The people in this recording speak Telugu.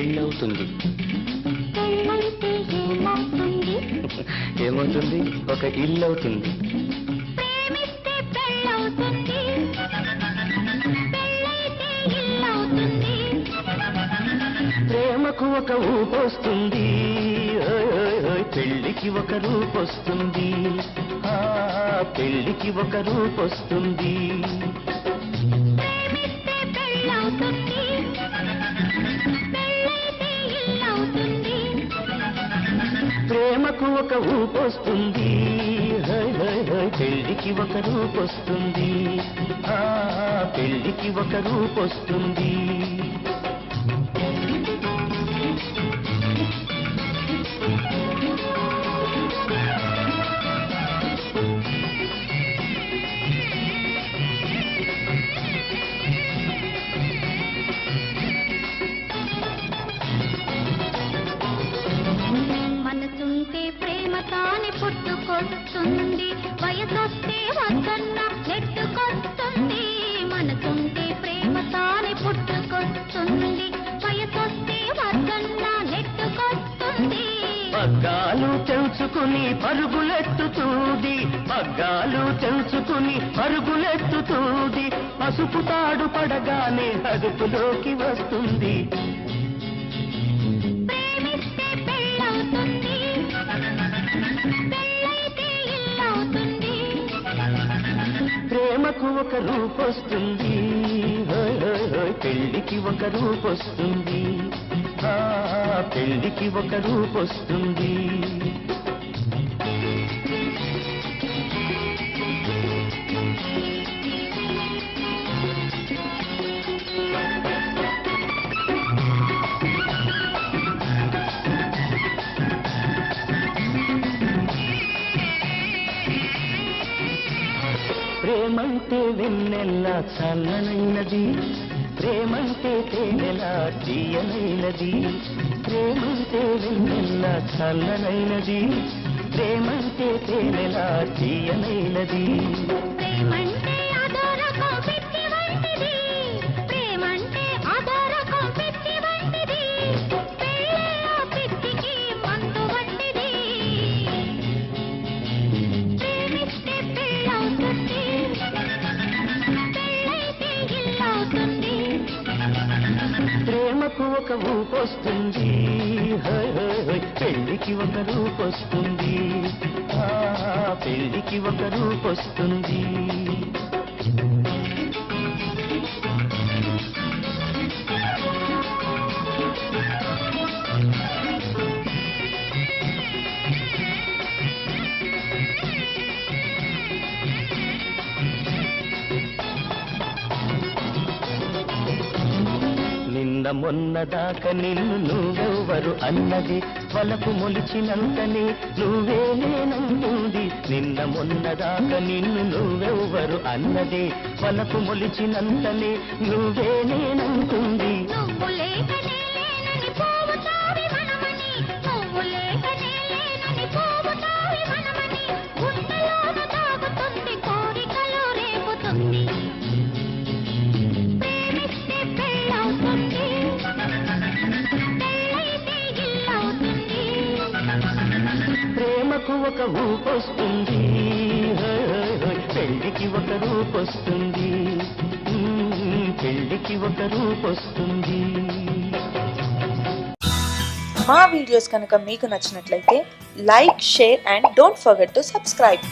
పెళ్ళవుతుంది. ఏమవుతుంది? ఒక ఇల్లు అవుతుంది ప్రేమకు ఒక ఊపొస్తుంది పెళ్ళికి ఒక రూపొస్తుంది. పెళ్ళికి ఒక రూపొస్తుంది. ప్రేమకు ఒక ఊపొస్తుంది పెళ్ళికి ఒక రూపొస్తుంది. పెళ్ళికి ఒక రూపొస్తుంది. తాని పుట్టుకొస్తుంది. వయసొస్తే వద్దన్న నెట్టుకొస్తుంది మనకుంటే ప్రేమ తాని పుట్టుకొస్తుంది. వయసొస్తే వద్దన్న నెట్టుకొస్తుంది పగ్గాలు తెలుసుకుని పరుగులెత్తుతూది. పగ్గాలు తెలుసుకుని పరుగులెత్తుతూది. పసుపు తాడు పడగానే అదుపులోకి వస్తుంది. పెళ్ళికి ఒక రూపొస్తుంది. పెళ్ళికి ఒక రూపొస్తుంది. పెళ్ళికి ఒక రూపొస్తుంది. ప్రేమంటే వెన్నెల్ల చల్లనైనది ప్రేమంటే తేనెల తీయనైనది ప్రేమంటే వెన్నెల్ల చల్లనైనది ప్రేమంటే తేనెల తీయనైనది. ప్రేమంటే ఇల్లవుతుంది ప్రేమకు ఒక ఊపొస్తుంది పెళ్ళికి ఒక రూపొస్తుంది పెళ్ళికి ఒక రూపొస్తుంది నిన్న మొన్న దాకా నిన్ను నువ్వెవ్వరు అన్నది? వలకు మొలిచినంతనే నువ్వే నేనంటుంది నిన్న మొన్న దాకా నిన్ను నువ్వెవ్వరు అన్నది? వలకు మొలిచినంతనే నువ్వే నేనంటుంది ప్రేమకు ఒక ఊపొస్తుంది పెళ్ళికి ఒక రూపొస్తుంది. పెళ్ళికి ఒక రూపొస్తుంది. మా వీడియోస్ కనుక మీకు నచ్చినట్లయితే like share and don't forget to subscribe.